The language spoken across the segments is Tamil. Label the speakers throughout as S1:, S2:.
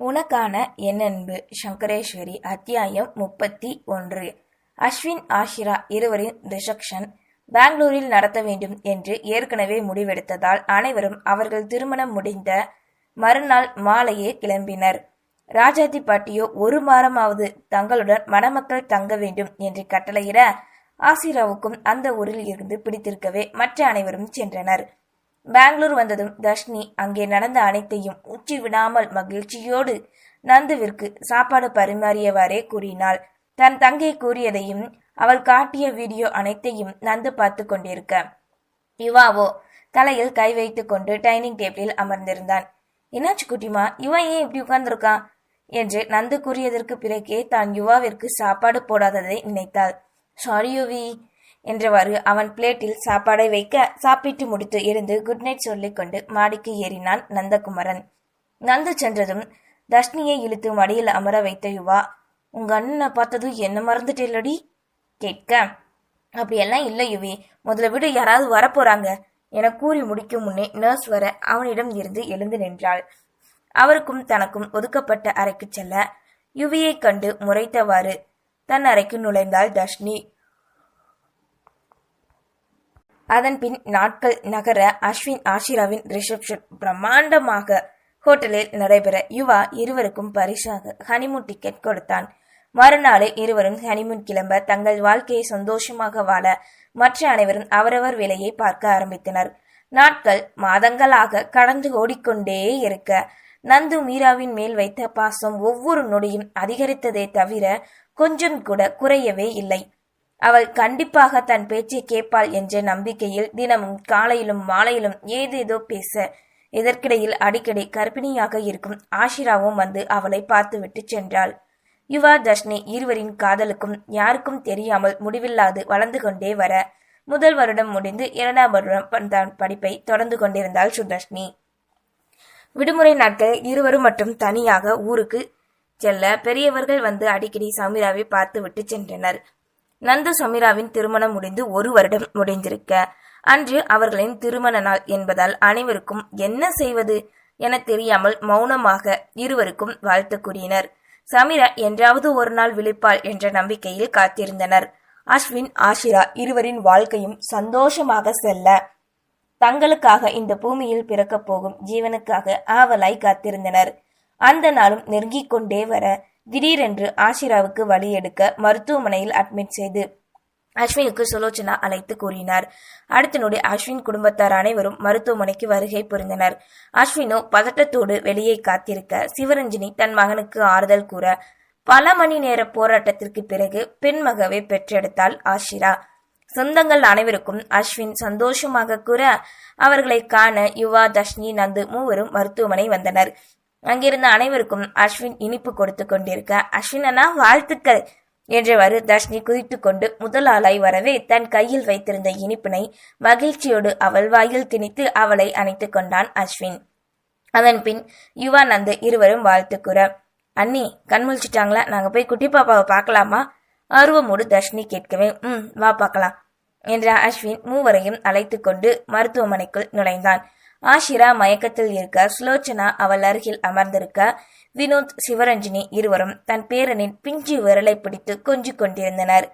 S1: உனக்கான என் அன்பு சங்கரேஸ்வரி அத்தியாயம் முப்பத்தி ஒன்று. அஸ்வின் ஆஷிரா இருவரின் ரிசப்ஷன் பெங்களூரில் நடத்த வேண்டும் என்று ஏற்கனவே முடிவெடுத்ததால் அனைவரும் அவர்கள் திருமணம் முடிந்த மறுநாள் மாலையே கிளம்பினர். ராஜாதி பாட்டியோ ஒரு மாதமாவது தங்களுடன் மணமக்கள் தங்க வேண்டும் என்று கட்டளையிட ஆசிராவுக்கும் அந்த ஊரில் இருந்து பிடித்திருக்கவே மற்ற அனைவரும் சென்றனர். பெங்களூர் வந்ததும் தர்ஷினி அங்கே நடந்த அனைத்தையும் உச்சி விடாமல் மகிழ்ச்சியோடு நந்துவிற்கு சாப்பாடு பரிமாறியவாறே கூறினாள். தன் தங்கை கூறியதையும் அவள் காட்டிய வீடியோ அனைத்தையும் நந்து பார்த்து கொண்டிருக்க. யுவாவோ தலையில் கை வைத்து கொண்டு டைனிங் டேபிளில் அமர்ந்திருந்தான். என்னாச்சு குட்டிமா? இவன் ஏன் இப்படி உட்கார்ந்திருக்கான் என்று நந்து கூறியதற்கு பிறகே தான் யுவாவிற்கு சாப்பாடு போடாததை நினைத்தாள். சாரி யுவி. என்றவாறு அவன் பிளேட்டில் சாப்பாடை வைக்க சாப்பிட்டு முடித்து எழுந்து குட் நைட் சொல்லிக்கொண்டு மாடிக்கு ஏறினான் நந்தகுமரன். நந்து சென்றதும் தர்ஷினியை இழுத்து மடியில் அமர வைத்த யுவா உங்க அண்ணனை பார்த்ததும் என்ன மறந்துட்டேலடி கேட்க. அப்படியெல்லாம் இல்லை யுவி முதல்ல விட யாராவது வரப்போறாங்க. என கூறி முடிக்கும் முன்னே நர்ஸ் வர அவனிடம் இருந்து எழுந்து நின்றாள். அவருக்கும் தனக்கும் ஒதுக்கப்பட்ட அறைக்கு செல்ல யுவியைக் கண்டு முறைத்தவாறு தன் அறைக்கு நுழைந்தாள் தர்ஷினி அதன் பின் நாட்கள் நகர அஸ்வின் ஆஷிராவின் ரிசப்ஷன் பிரம்மாண்டமாக ஹோட்டலில் நடைபெற யுவா இருவருக்கும் பரிசாக ஹனிமூன் டிக்கெட் கொடுத்தான். மறுநாளே இருவரும் ஹனிமூன் கிளம்ப தங்கள் வாழ்க்கையை சந்தோஷமாக வாழ மற்ற அனைவரும் அவரவர் வேலையை பார்க்க ஆரம்பித்தனர். நாட்கள் மாதங்களாக கடந்து ஓடிக்கொண்டே இருக்க நந்து மீராவின் மேல் வைத்த பாசம் ஒவ்வொரு நொடியும் அதிகரித்ததே தவிர கொஞ்சம் கூட குறையவே இல்லை. அவள் கண்டிப்பாக தன் பேச்சை கேட்பாள் என்ற நம்பிக்கையில் தினமும் காலையிலும் மாலையிலும் ஏதேதோ பேச இதற்கிடையில் அடிக்கடி கர்ப்பிணியாக இருக்கும் ஆஷிராவும் வந்து அவளை பார்த்துவிட்டு சென்றாள். யுவா தர்ஷினி இருவரின் காதலுக்கும் யாருக்கும் தெரியாமல் முடிவில்லாது வளர்ந்து கொண்டே வர முதல் வருடம் முடிந்து இரண்டாம் வருடம் தான் படிப்பை தொடர்ந்து கொண்டிருந்தாள் சுதர்ஷினி. விடுமுறை நாட்கள் இருவரும் மட்டும் தனியாக ஊருக்கு செல்ல பெரியவர்கள் வந்து அடிக்கடி சமீராவை பார்த்து விட்டு சென்றனர். நந்து சமீராவின் திருமணம் முடிந்து ஒரு வருடம் முடிந்திருக்க. அன்று அவர்களின் திருமண நாள் என்பதால் அனைவருக்கும் என்ன செய்வது என தெரியாமல் மௌனமாக இருவருக்கும் வாழ்த்து கூறினர். சமீரா என்றாவது ஒரு நாள் விழிப்பாள் என்ற நம்பிக்கையில் காத்திருந்தனர். அஸ்வின் ஆஷிரா இருவரின் வாழ்க்கையும் சந்தோஷமாக செல்ல தங்களுக்காக இந்த பூமியில் பிறக்கப் போகும் ஜீவனுக்காக ஆவலாய் காத்திருந்தனர். அந்த நாளும் நெருங்கிக் கொண்டே வர திடீரென்று ஆஷிராவுக்கு வழி எடுக்க மருத்துவமனையில் அட்மிட் செய்து அஸ்வினுக்கு சுலோச்சனா அழைத்து கூறினார். அடுத்த நொடி அஸ்வின் குடும்பத்தார் அனைவரும் மருத்துவமனைக்கு வருகை புரிந்தனர். அஸ்வினோ பதட்டத்தோடு வெளியே காத்திருக்க சிவரஞ்சினி தன் மகனுக்கு ஆறுதல் கூற பல மணி நேர போராட்டத்திற்கு பிறகு பெண்மகவை பெற்றெடுத்தாள் ஆஷிரா. சொந்தங்கள் அனைவருக்கும் அஸ்வின் சந்தோஷமாக கூற அவர்களை காண யுவா தஷ்னி நந்து மூவரும் மருத்துவமனை வந்தனர். அங்கிருந்த அனைவருக்கும் அஸ்வின் இனிப்பு கொடுத்து கொண்டிருக்க அஸ்வின் அண்ணா வாழ்த்துக்கள்! என்றவாறு தர்ஷினி குதித்து கொண்டு முதல் ஆளாய் வரவே தன் கையில் வைத்திருந்த இனிப்பினை மகிழ்ச்சியோடு அவள் வாயில் திணித்து அவளை அணைத்துக் கொண்டான் அஸ்வின். அதன் பின் யுவா இருவரும் வாழ்த்து கூற அண்ணி கண் முழிச்சிட்டாங்களா? நாங்க போய் குட்டி பாப்பாவை பார்க்கலாமா? ஆர்வமோடு தர்ஷினி கேட்கவே ம் வா பார்க்கலாம் என்ற அஸ்வின் மூவரையும் அழைத்து கொண்டு மருத்துவமனைக்குள் நுழைந்தான். ஆஷிரா மயக்கத்தில் இருக்க சுலோச்சனா அவள் அருகில் அமர்ந்திருக்க வினோத் சிவரஞ்சினி இருவரும் தன் பேரனின் பிஞ்சு விரலை பிடித்து கொஞ்சிக் கொண்டிருந்தனர்.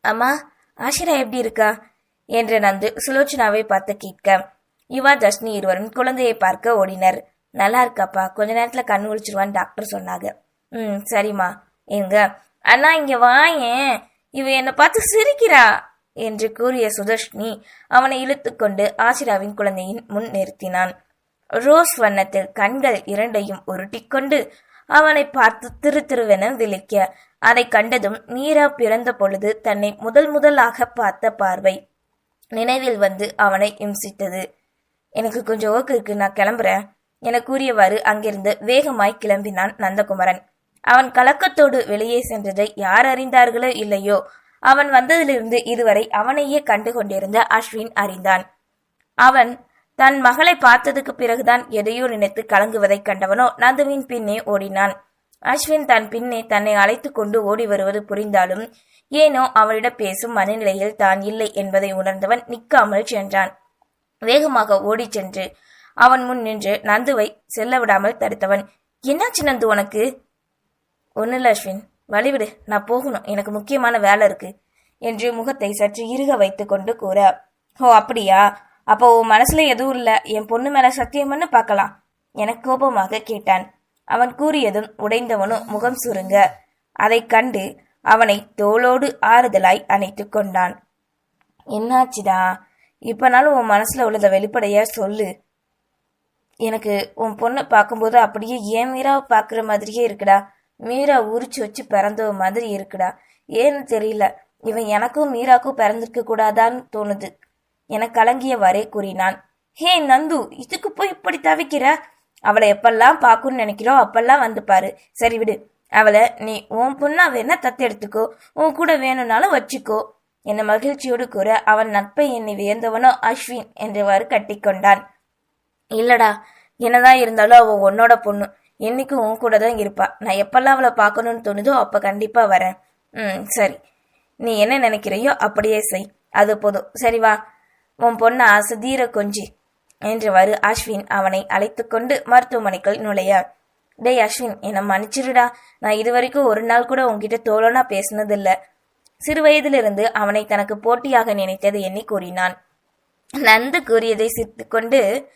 S1: அம்மா ஆஷிரா எப்படி இருக்கா? என்று நந்து சுலோச்சனாவை பார்த்து கேட்க. யுவா தஷ்னி இருவரும் குழந்தையை பார்க்க ஓடினர். நல்லா இருக்காப்பா கொஞ்ச நேரத்துல கண் ஒழிச்சிருவான்னு டாக்டர் சொன்னாங்க. ம் சரிம்மா. எங்க? அண்ணா இங்க வாயேன் இவ என்னை பார்த்து சிரிக்கிறா. என்று கூறிய சுதர்ஷினி அவனை இழுத்துக்கொண்டு ஆசிராவின் குழந்தையின் முன் நிறுத்தினான். ரோஸ் வண்ணத்தில் கண்கள் இரண்டையும் உருட்டிக்கொண்டு அவனை பார்த்து திரு திருவென விழிக்க அதை கண்டதும் நீரா பிறந்த பொழுது தன்னை முதல் முதலாக பார்த்த பார்வை நினைவில் வந்து அவனை இம்சித்தது. எனக்கு கொஞ்சம் ஓக்கு இருக்கு நான் கிளம்புறேன் என கூறியவாறு அங்கிருந்து வேகமாய் கிளம்பினான் நந்தகுமரன். அவன் கலக்கத்தோடு வெளியே சென்றதை யார் அறிந்தார்களோ இல்லையோ அவன் வந்ததிலிருந்து இதுவரை அவனையே கண்டு கொண்டிருந்த அஸ்வின் அறிந்தான். அவன் தன் மகளை பார்த்ததுக்கு பிறகுதான் எதையோ நினைத்து கலங்குவதைக் கண்டவனோ நந்துவின் பின்னே ஓடினான். அஸ்வின் தன் பின்னே தன்னை அழைத்து கொண்டு ஓடி வருவது புரிந்தாலும் ஏனோ அவளிடம் பேசும் மனநிலையில் தான் இல்லை என்பதை உணர்ந்தவன் நிற்காமல் சென்றான். வேகமாக ஓடிச் சென்று அவன் முன் நின்று நந்துவை செல்ல விடாமல் தடுத்தவன் என்னாச்சு நந்து உனக்கு? ஒன்னு அஸ்வின். வழிவிடு நான் போகணும். எனக்கு முக்கியமான வேலை இருக்கு என்று முகத்தை சற்று இறுக வைத்துக்கொண்டு கூற ஓ அப்படியா? அப்போ உன் மனசுல எதுவும் இல்லை? என் பொண்ணு மேல சத்தியம்னு பார்க்கலாம். என கோபமாக கேட்டான். அவன் கூறியதும் உடைந்தவனும் முகம் சுருங்க. அதைக் கண்டு அவனை தோளோடு ஆறுதலாய் அணைத்து கொண்டான். என்னாச்சுதா இப்பனாலும் உன் மனசுல உள்ளதை வெளிப்படைய சொல்லு. எனக்கு உன் பொண்ணை பார்க்கும்போது அப்படியே ஏன் மீராவை பார்க்குற மாதிரியே இருக்குடா. மீரா உரிச்சு வச்சு பிறந்தவ மாதிரி இருக்குடா. ஏன்னு தெரியல. இவன் எனக்கும் மீராக்கும் பிறந்திருக்க கூடாதான்னு தோணுது. என கலங்கியவாறே கூறினான். ஹே நந்து இதுக்கு போய் இப்படி தவிக்கிற? அவளை எப்பெல்லாம் பார்க்கணும்னு நினைக்கிறோ அப்பெல்லாம் வந்து பாரு. சரி விடு. அவளை நீ உன் பொண்ணா வேணா தத்தெடுத்துக்கோ. உன் கூட வேணும்னாலும் வச்சுக்கோ. என்ன மகிழ்ச்சியோடு கூற அவன் நட்பை எண்ணி வியந்தவனோ அஸ்வின் என்றவாறு கட்டிக்கொண்டான். இல்லடா என்னதான் இருந்தாலும் அவன் உன்னோட பொண்ணு. என்னைக்கும் உன் கூட தான் இருப்பா. நான் எப்பெல்லாம் அவளை பார்க்கணும்னு தோணுதோ அப்ப கண்டிப்பா வரேன். ம் சரி. நீ என்ன நினைக்கிறையோ அப்படியே செய். அது போதும். சரி வா. உன் பொண்ணை அசதீர கொஞ்சி. என்றவாறு அஸ்வின் அவனை அழைத்துக்கொண்டு மருத்துவமனைக்குள் நுழைய டேய் அஸ்வின் என்னை மன்னிச்சிருடா. நான் இதுவரைக்கும் ஒரு நாள் கூட உன்கிட்ட தோழனா பேசினதில்ல. சிறு வயதிலிருந்து அவனை தனக்கு போட்டியாக நினைத்தது எண்ணி கூறினான். நந்து கூறியதை சிரித்துக்கொண்டு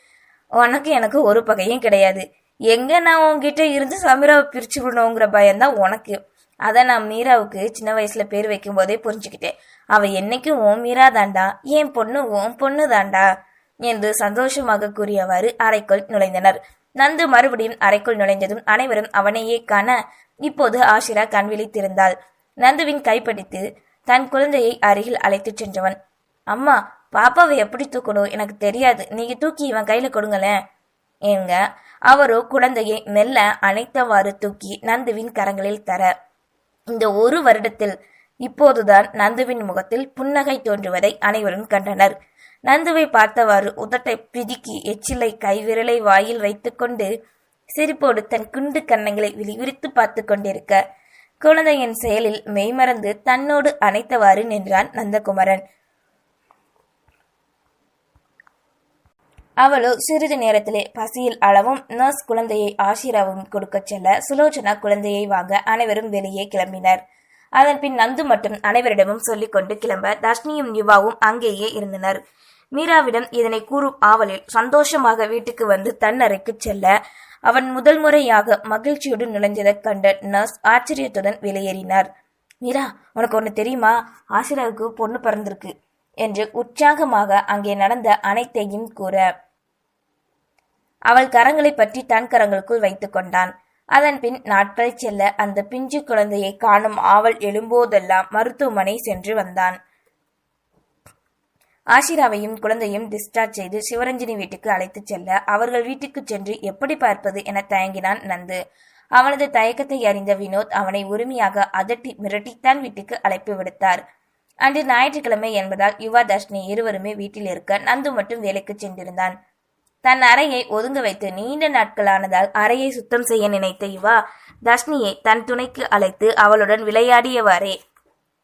S1: உனக்கு எனக்கு ஒரு பகையும் கிடையாது. எங்க நான் உன்கிட்ட இருந்து சமீராவை பிரிச்சு விடணுங்கிற பயம்தான் உனக்கு. அதை நான் மீராவுக்கு சின்ன வயசுல பேர் வைக்கும் போதே புரிஞ்சுக்கிட்டேன். அவ என்னைக்கும் உன் மீரா தாண்டா என் பொண்ணு உன் பொண்ணு தாண்டா என்று சந்தோஷமாக கூறியவாறு அறைக்குள் நுழைந்தனர். நந்து மறுபடியும் அறைக்குள் நுழைந்ததும் அனைவரும் அவனையே காண இப்போது ஆஷிரா கண் விழித்திருந்தாள். நந்துவின் கைப்பிடித்து தன் குழந்தையை அருகில் அழைத்துச் சென்றவன். அம்மா பாப்பாவை எப்படி தூக்கணும்? எனக்கு தெரியாது. நீங்க தூக்கி இவன் கையில கொடுங்களேன். ஏங்க அவரோ குழந்தையை மெல்ல அணைத்தவாறு தூக்கி நந்துவின் கரங்களில் தர. இந்த ஒரு வருடத்தில் இப்போதுதான் நந்துவின் முகத்தில் புன்னகை தோன்றுவதை அனைவரும் கண்டனர். நந்துவை பார்த்தவாறு உதட்டை பிதுக்கி எச்சிலை கைவிரலை வாயில் வைத்துக்கொண்டு சிரிப்போடு தன் குண்டு கன்னங்களை விழிவிரித்து பார்த்து கொண்டிருக்க குழந்தையின் செயலில் மெய்மறந்து தன்னோடு அணைத்தவாறு நின்றான் நந்தகுமரன். அவளோ சிறிது நேரத்திலே பசியில் அளவும் நர்ஸ் குழந்தையை ஆசிராவும் கொடுக்கச் செல்ல சுலோச்சனா குழந்தையை வாங்க அனைவரும் வெளியே கிளம்பினர். அதன் பின் நந்து மட்டும் அனைவரிடமும் சொல்லிக் கொண்டு கிளம்ப தர்ஷினியும் யுவாவும் அங்கேயே இருந்தனர். மீராவிடம் இதனை கூறும் ஆவலில் சந்தோஷமாக வீட்டுக்கு வந்து தன் அறைக்கு செல்ல அவன் முதல் முறையாக மகிழ்ச்சியுடன் நுழைஞ்சதைக் கண்ட நர்ஸ் ஆச்சரியத்துடன் வெளியேறினார். மீரா உனக்கு ஒன்று தெரியுமா? ஆசிராவுக்கு பொண்ணு பிறந்திருக்கு என்று உற்சாகமாக அங்கே நடந்த அனைத்தையும் கூற அவள் கரங்களை பற்றி தன் கரங்களுக்குள் வைத்துக் கொண்டான். அதன் பின் நாட்கள் செல்ல அந்த பிஞ்சு குழந்தையை காணும் ஆவல் எழும்போதெல்லாம் மருத்துவமனை சென்று வந்தான். ஆஷிராவையும் குழந்தையும் டிஸ்சார்ஜ் செய்து சிவரஞ்சனி வீட்டுக்கு அழைத்துச் செல்ல அவர்கள் வீட்டுக்கு சென்று எப்படி பார்ப்பது என தயங்கினான் நந்து. அவனது தயக்கத்தை அறிந்த வினோத் அவனை உரிமையாக அதட்டி மிரட்டித்தான் வீட்டுக்கு அழைப்பு விடுத்தார். அன்று ஞாயிற்றுக்கிழமை என்பதால் யுவா தர்ஷினி இருவருமே வீட்டில் இருக்க நந்து மட்டும் வேலைக்கு சென்றிருந்தான். தன் அறையை ஒதுங்க வைத்து நீண்ட நாட்களானதால் அறையை சுத்தம் செய்ய நினைத்த யுவா தர்ஷினியை தன் துணைக்கு அழைத்து அவளுடன் விளையாடியவாறே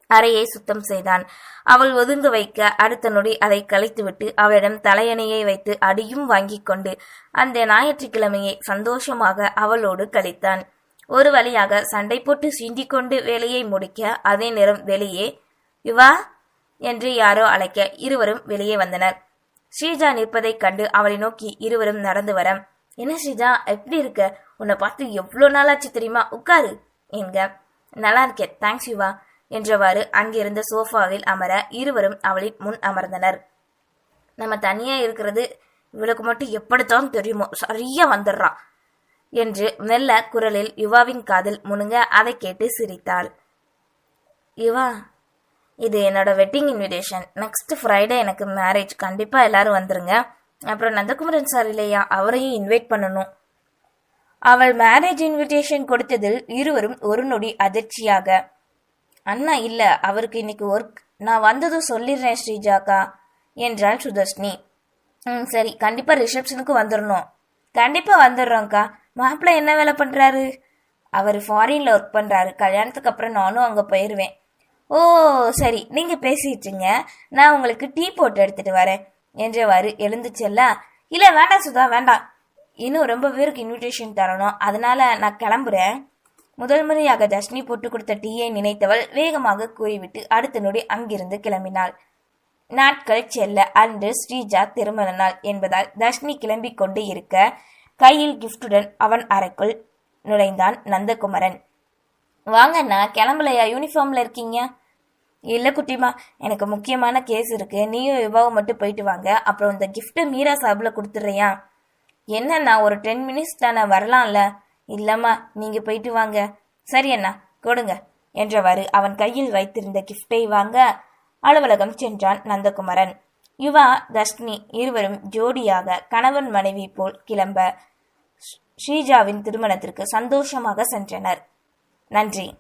S1: அறையை சுத்தம் செய்தான். அவள் ஒதுங்க வைக்க அடுத்த நொடி அதை கலைத்துவிட்டு அவளிடம் தலையணையை வைத்து அடியும் வாங்கிக் கொண்டு அந்த ஞாயிற்றுக்கிழமையை சந்தோஷமாக அவளோடு கழித்தான். ஒரு வழியாக சண்டை போட்டு சீண்டிக் கொண்டு வேலையை முடிக்க அதே நேரம் வெளியே யுவா என்று யாரோ அழைக்க இருவரும் வெளியே வந்தனர். ஸ்ரீஜா நிற்பதைக் கண்டு அவளை நோக்கி இருவரும் நடந்து வர என்ன ஸ்ரீஜா எப்படி இருக்க? உன்னை பார்த்து எவ்வளோ நாளாச்சு தெரியுமா? உட்காரு என்க. நல்லா இருக்கேன் தேங்க்ஸ் யுவா என்றவாறு அங்கிருந்த சோஃபாவில் அமர இருவரும் அவளின் முன் அமர்ந்தனர். நம்ம தனியா இருக்கிறது இவளுக்கு மட்டும் எப்படித்தான் தெரியுமோ? சரியா வந்துடுறான் என்று மெல்ல குரலில் யுவாவின் காதில் முணுங்க அதை கேட்டு சிரித்தாள். யுவா இது என்னோட வெட்டிங் இன்விடேஷன் நெக்ஸ்ட் ஃப்ரைடே எனக்கு மேரேஜ் கண்டிப்பாக எல்லாரும் வந்துருங்க. அப்புறம் நந்தகுமரன் சார் இல்லையா? அவரையும் இன்வைட் பண்ணணும். அவள் மேரேஜ் இன்விடேஷன் கொடுத்ததில் இருவரும் ஒரு நொடி அதிர்ச்சியாக. அண்ணா இல்லை அவருக்கு இன்னைக்கு ஒர்க் நான் வந்ததும் சொல்லிடுறேன் ஸ்ரீஜாக்கா என்றாள் சுதர்ஷினி. ம் சரி. கண்டிப்பாக ரிசப்ஷனுக்கு வந்துடணும் கண்டிப்பாக வந்துடுறோம்க்கா. மாப்பிள்ளை என்ன வேலை பண்ணுறாரு அவர் ஃபாரின்ல ஒர்க் பண்ணுறாரு கல்யாணத்துக்கு அப்புறம் நானும் அங்கே போயிருவேன். ஓ சரி. நீங்க பேசிட்டுங்க. நான் உங்களுக்கு டீ போட்டு எடுத்துட்டு வரேன் என்றவாறு எழுந்து செல்ல இல்ல வேண்டாம் சுதா வேண்டாம். இன்னும் ரொம்ப பேருக்கு இன்விடேஷன் தரணும். அதனால நான் கிளம்புறேன். முதல் முறையாக தர்ஷினி போட்டு கொடுத்த டீயை நினைத்தவள் வேகமாக கூறிவிட்டு அடுத்த நொடி அங்கிருந்து கிளம்பினாள். நாட்கள் செல்ல அன்று ஸ்ரீஜா திருமண நாள் என்பதால் தர்ஷினி கிளம்பிக் கொண்டு இருக்க கையில் கிஃப்டுடன் அவன் அறைக்குள் நுழைந்தான் நந்தகுமரன். வாங்கண்ணா கிளம்பலையா? யூனிஃபார்ம்ல இருக்கீங்க? இல்லை குட்டிமா எனக்கு முக்கியமான கேஸ் இருக்கு. நீயும் விவாவும் மட்டும் போயிட்டு வாங்க. அப்புறம் இந்த கிஃப்ட்டை மீரா சாப்பில் கொடுத்துட்றியா? என்னண்ணா ஒரு டென் மினிட்ஸ் தானே வரலாம்ல. இல்லம்மா நீங்க போயிட்டு வாங்க. சரி அண்ணா கொடுங்க என்றவாறு அவன் கையில் வைத்திருந்த கிஃப்டை வாங்க அலுவலகம் சென்றான் நந்தகுமரன். யுவா தர்ஷினி இருவரும் ஜோடியாக கணவன் மனைவி போல் கிளம்ப ஸ்ரீஜாவின் திருமணத்திற்கு சந்தோஷமாக சென்றனர். நன்றி.